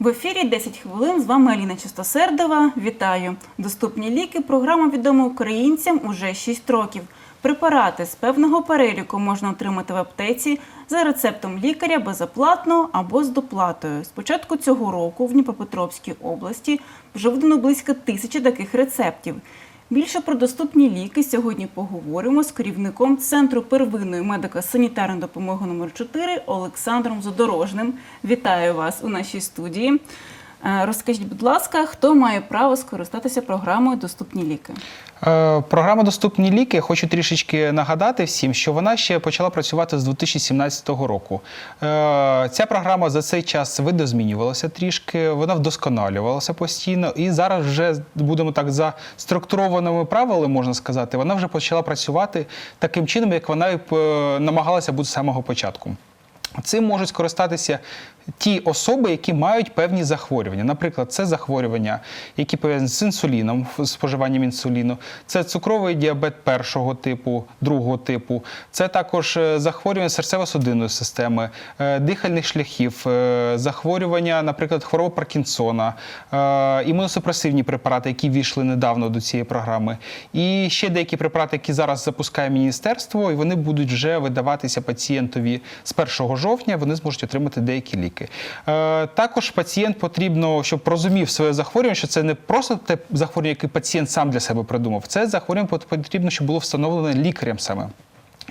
В ефірі 10 хвилин з вами Аліна Чистосердова. Вітаю! Доступні ліки. Програма відома українцям уже 6 років. Препарати з певного переліку можна отримати в аптеці за рецептом лікаря безоплатно або з доплатою. З початку цього року в Дніпропетровській області вже видано близько тисячі таких рецептів. Більше про доступні ліки сьогодні поговоримо з керівником Центру первинної медико-санітарної допомоги номер 4 Олександром Задорожним. Вітаю вас у нашій студії. Е, Розкажіть, будь ласка, хто має право скористатися програмою Доступні ліки? Е, Програма Доступні ліки. Хочу трішечки нагадати всім, що вона ще почала працювати з 2017 року. Е, Ця програма за цей час видозмінювалася трішки, вона вдосконалювалася постійно, і зараз вже будемо так за структурованими правилами, можна сказати, вона вже почала працювати таким чином, як вона е, намагалася бути з самого початку. Цим можуть скористатися ті особи, які мають певні захворювання. Наприклад, це захворювання, які пов'язані з інсуліном, споживанням інсуліну, це цукровий діабет першого типу, другого типу, це також е, захворювання серцево-судинної системи, е, дихальних шляхів, е, захворювання, наприклад, хвороба Паркінсона, імуносупресивні препарати, які війшли недавно до цієї програми, і ще деякі препарати, які зараз запускає міністерство, і вони будуть вже видаватися пацієнтові з 1 жовтня. Вони зможуть отримати деякі ліки. Е, Також пацієнт потрібно, щоб розумів своє захворювання, що це не просто те захворювання, яке пацієнт сам для себе придумав. Це захворювання потрібно, щоб було встановлене лікарем саме.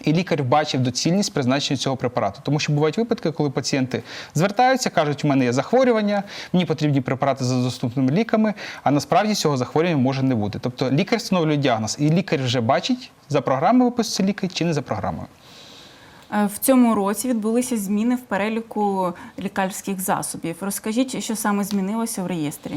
І лікар бачив доцільність призначення цього препарату, тому що бувають випадки, коли пацієнти звертаються, кажуть, у мене є захворювання, мені потрібні препарати за доступними ліками, а насправді цього захворювання може не бути. Тобто лікар встановлює діагноз, і лікар вже бачить за програмою виписується ліки чи не за програмою. Е, В цьому році відбулися зміни в переліку лікарських засобів. Розкажіть, що саме змінилося в реєстрі?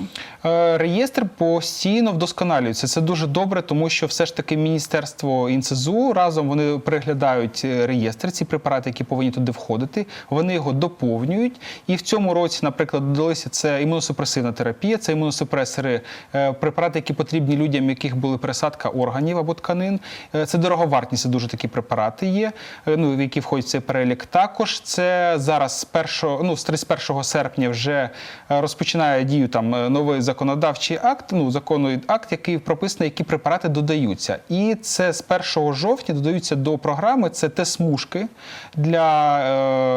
Е, Реєстр постійно вдосконалюється. Це дуже добре, тому що все ж таки міністерство інцезу разом вони переглядають е, реєстр, ці препарати, які повинні туди входити. Вони його доповнюють. І в цьому році, наприклад, додалися це імуносупресивна терапія, це імуносупресори, препарати, які потрібні людям, яких були пересадка органів або тканин. Це дороговартні, це дуже такі препарати є. Ну які входять в цей перелік. Також це зараз з 1, ну, з 31 серпня вже е, розпочинає дію там е, новий законодавчий акт, ну законний акт, який прописаний, які препарати додаються. І це з 1 жовтня додаються до програми. Це тест-смужки для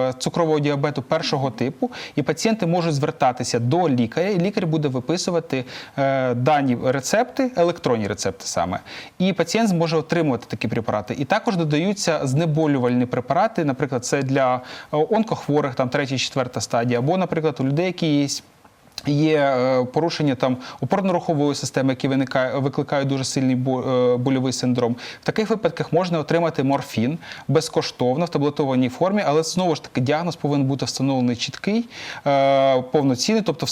е, цукрового діабету першого типу. І пацієнти можуть звертатися до лікаря, і лікар буде виписувати дані рецепти, електронні рецепти саме. І пацієнт зможе отримувати такі препарати. І також додаються знеболювальні препарати, наприклад, це для е, онкохворих, там третя, четверта стадія, або, наприклад, у людей, які є. Є е, порушення там опорно-рухової системи, які виникає, викликають дуже сильний е, больовий синдром. В таких випадках можна отримати морфін безкоштовно в таблетованій формі, але знову ж таки діагноз повинен бути встановлений чіткий, е, повноцінний, тобто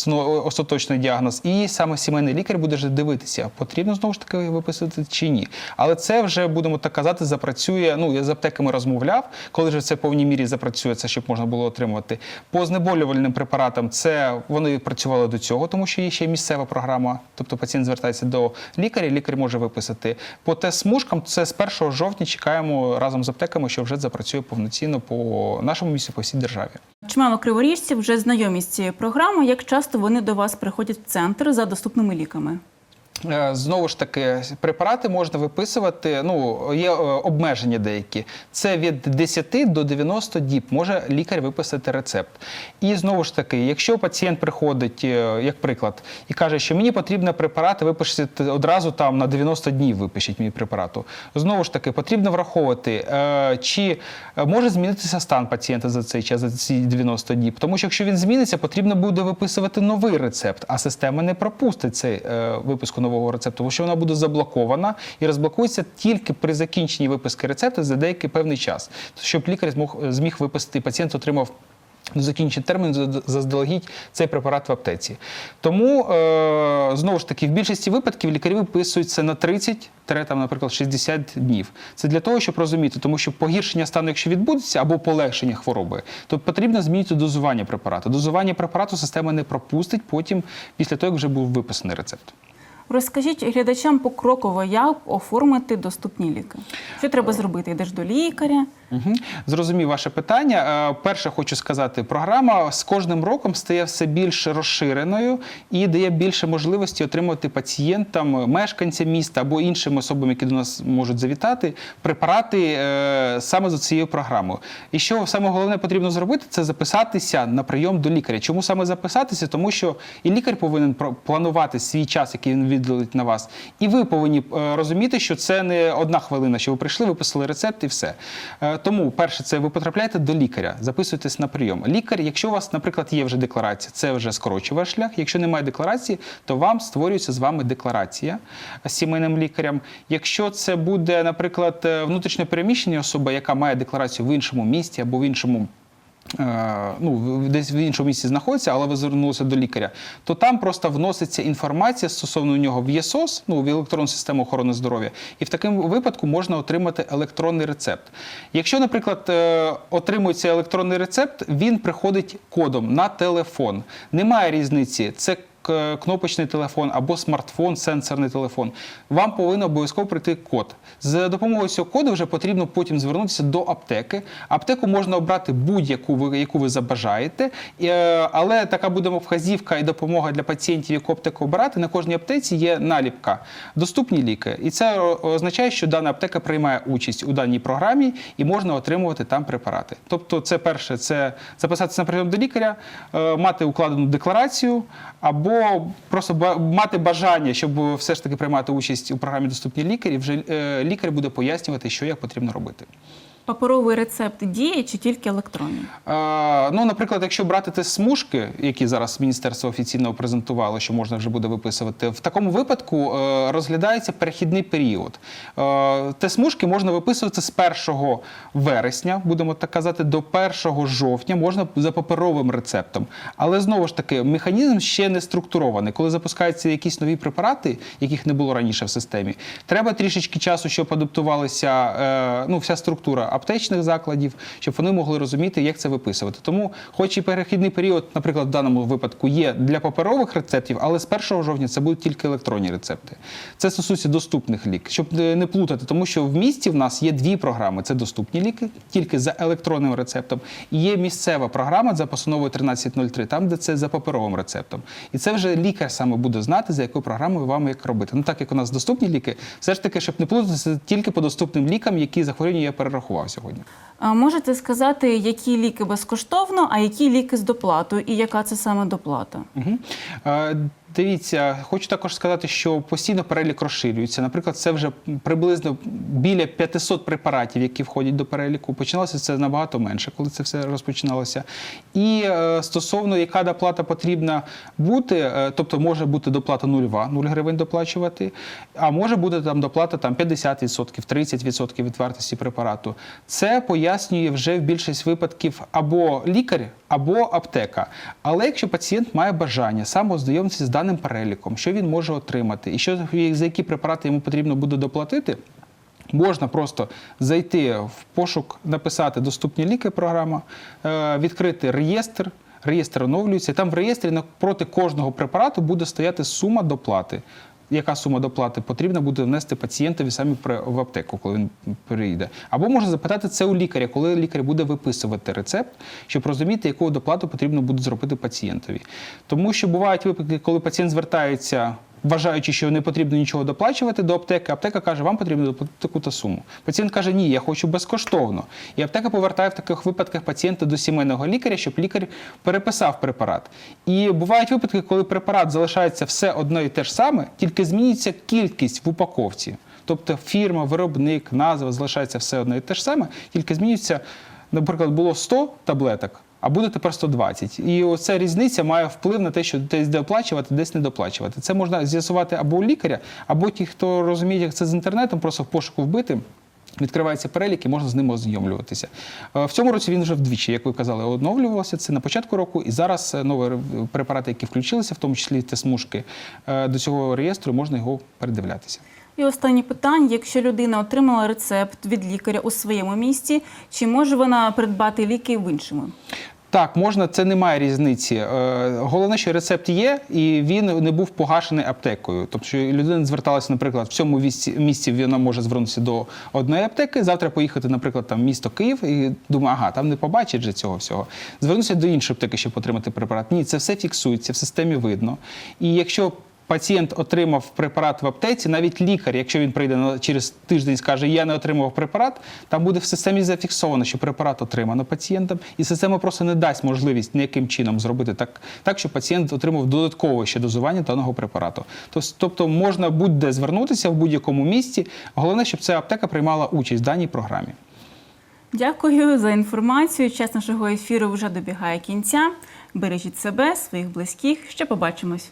остаточний діагноз. І саме сімейний лікар буде вже дивитися, потрібно знову ж таки виписувати чи ні. Але це вже будемо так казати, запрацює. Ну я з аптеками розмовляв, коли вже це в повній мірі запрацює, це щоб можна було отримувати. По знеболювальним препаратам це вони працювали до цього, тому що є ще місцева програма. Тобто пацієнт звертається до лікаря, лікар може виписати. По тест-смужкам це з 1 жовтня чекаємо разом з аптеками, що вже запрацює повноцінно по нашому місці, по всій державі. Чимало криворіжців вже знайомі з цією програмою. Як часто вони до вас приходять в центр за доступними ліками? Е, Знову ж таки, препарати можна виписувати. Ну є е, обмеження деякі. Це від 10 до 90 діб може лікар виписати рецепт. І знову ж таки, якщо пацієнт приходить, е, як приклад, і каже, що мені потрібно препарати випишіть одразу там на 90 днів випишіть мені препарату. Знову ж таки, потрібно враховувати, чи може змінитися стан пацієнта за цей час, за ці 90 діб. Тому що якщо він зміниться, потрібно буде виписувати новий рецепт, а система не пропустить цей е, випуску нового рецепту, тому що вона буде заблокована і розблокується тільки при закінченні виписки рецепту за деякий певний час, щоб лікар змог зміг виписати, пацієнт отримав. До закінчення терміну заздалегідь цей препарат в аптеці. Тому е, знову ж таки, в більшості випадків лікарі виписують це на 30 тире, там, наприклад, 60 днів. Це для того, щоб розуміти, тому що погіршення стану, якщо відбудеться, або полегшення хвороби, то потрібно змінити дозування препарату. Дозування препарату система не пропустить потім, після того, як вже був виписаний рецепт. Розкажіть глядачам покроково, як оформити доступні ліки. Що треба зробити? Йдеш до лікаря, Угу. Зрозумів ваше питання. Е, Перше, хочу сказати, програма з кожним роком стає все більш розширеною і дає більше можливості отримувати пацієнтам, мешканцям міста або іншим особам, які до нас можуть завітати, препарати е, саме за цією програмою. І що саме головне потрібно зробити, це записатися на прийом до лікаря. Чому саме записатися? Тому що і лікар повинен планувати свій час, який він відділить на вас, і ви повинні е, розуміти, що це не одна хвилина, що ви прийшли, виписали рецепт і все. Е, Тому, перше, це ви потрапляєте до лікаря, записуєтесь на прийом. Лікар, якщо у вас, наприклад, є вже декларація, це вже скорочує шлях. Якщо немає декларації, то вам створюється з вами декларація з сімейним лікарем. Якщо це буде, наприклад, е, внутрішньо переміщення особа, яка має декларацію в іншому місті або в іншому. Е, Ну, десь в іншому місці знаходиться, але ви звернулися до лікаря, то там просто вноситься інформація стосовно нього в ЄСОС, ну в електронну систему охорони здоров'я, і в такому випадку можна отримати електронний рецепт. Якщо, наприклад, е, отримується електронний рецепт, він приходить кодом на телефон. Немає різниці. Це кнопочний телефон або смартфон, сенсорний телефон, вам повинен обов'язково прийти код. За допомогою цього коду вже потрібно потім звернутися до аптеки. Аптеку можна обрати будь-яку, яку ви забажаєте, е, але така буде вказівка і допомога для пацієнтів, яку аптеку обирати. На кожній аптеці є наліпка Доступні ліки. І це означає, що дана аптека приймає участь у даній програмі і можна отримувати там препарати. Тобто, це перше, це записатися на прийом до лікаря, е, мати укладену декларацію, або просто ба- мати бажання, щоб все ж таки приймати участь у програмі Доступні лікарі. Вже е, лікар буде пояснювати, що як потрібно робити. Паперовий рецепт діє чи тільки електронний? Е, ну, наприклад, якщо брати те смужки, які зараз міністерство офіційно презентувало, що можна вже буде виписувати, в такому випадку е, розглядається перехідний період. Е, те смужки можна виписувати з 1 вересня, будемо так казати, до 1 жовтня, можна за паперовим рецептом. Але знову ж таки, механізм ще не структурований. Коли запускаються якісь нові препарати, яких не було раніше в системі, треба трішечки часу, щоб адаптувалася е, ну, вся структура аптечних закладів, щоб вони могли розуміти, як це виписувати. Тому, хоч і перехідний період, наприклад, в даному випадку є для паперових рецептів, але з 1 жовтня це будуть тільки електронні рецепти. Це стосується доступних ліків, щоб е, не плутати, тому що в місті в нас є дві програми: це доступні ліки, тільки за електронним рецептом, і є місцева програма за постановою 1303, там де це за паперовим рецептом. І це вже лікар саме буде знати, за якою програмою вам як робити. Ну так як у нас доступні ліки, все ж таки, щоб не плутатися тільки по доступним лікам, які захворювання я перерахував сьогодні. А можете сказати, які ліки безкоштовно, а які ліки з доплатою, і яка це саме доплата? Угу. Дивіться, хочу також сказати, що постійно перелік розширюється. Наприклад, це вже приблизно біля 500 препаратів, які входять до переліку. Починалося це набагато менше, коли це все розпочиналося. І е, стосовно яка доплата потрібна бути, е, тобто може бути доплата нульова, 0 гривень доплачувати, а може бути там доплата там 50%, 30% від вартості препарату. Це пояснює вже в більшість випадків або лікар, або аптека. Але якщо пацієнт має бажання сам ознайомитися з даним переліком, що він може отримати, і що за які препарати йому потрібно буде доплатити. Можна просто зайти в пошук, написати доступні ліки програма, е, відкрити реєстр. Реєстр оновлюється. Там в реєстрі проти кожного препарату буде стояти сума доплати. Яка сума доплати потрібна буде внести пацієнтові самі в аптеку, коли він прийде. Або можна запитати це у лікаря, коли лікар буде виписувати рецепт, щоб розуміти, яку доплату потрібно буде зробити пацієнтові. Тому що бувають випадки, коли пацієнт звертається вважаючи, що не потрібно нічого доплачувати до аптеки, аптека каже, вам потрібно доплатити таку-то суму. Пацієнт каже, ні, я хочу безкоштовно. І аптека повертає в таких випадках пацієнта до сімейного лікаря, щоб лікар переписав препарат. І бувають випадки, коли препарат залишається все одно і те ж саме, тільки змінюється кількість в упаковці. Тобто фірма, виробник, назва залишається все одно і те ж саме, тільки змінюється, наприклад, було 100 таблеток, а буде тепер 120. І оця різниця має вплив на те, що десь доплачувати, десь не доплачувати. Це можна з'ясувати або у лікаря, або ті, хто розуміє, як це з інтернетом, просто в пошуку вбити. Відкривається перелік і можна з ним ознайомлюватися. Е, В цьому році він вже вдвічі, як ви казали, оновлювався. Це на початку року, і зараз е, нові препарати, які включилися, в тому числі те смужки, е, до цього реєстру можна його передивлятися. І останнє питання: якщо людина отримала рецепт від лікаря у своєму місті, чи може вона придбати ліки в іншому? Так, можна, це немає різниці. Е, Головне, що рецепт є, і він не був погашений аптекою. Тобто, людина зверталася, наприклад, в цьому місці вона може звернутися до одної аптеки, завтра поїхати, наприклад, там місто Київ, і думає, ага, там не побачить же цього всього. Звернутися до іншої аптеки, щоб отримати препарат. Ні, це все фіксується, в системі видно. І якщо Пацієнт отримав препарат в аптеці, навіть лікар, якщо він прийде через тиждень, скаже, я не отримав препарат, там буде в системі зафіксовано, що препарат отримано пацієнтом, і система просто не дасть можливість ніяким чином зробити так, так щоб пацієнт отримав додаткове ще дозування даного препарату. Тобто можна будь-де звернутися в будь-якому місці. Головне, щоб ця аптека приймала участь в даній програмі. Дякую за інформацію. Час нашого ефіру вже добігає кінця. Бережіть себе, своїх близьких. Ще побачимось.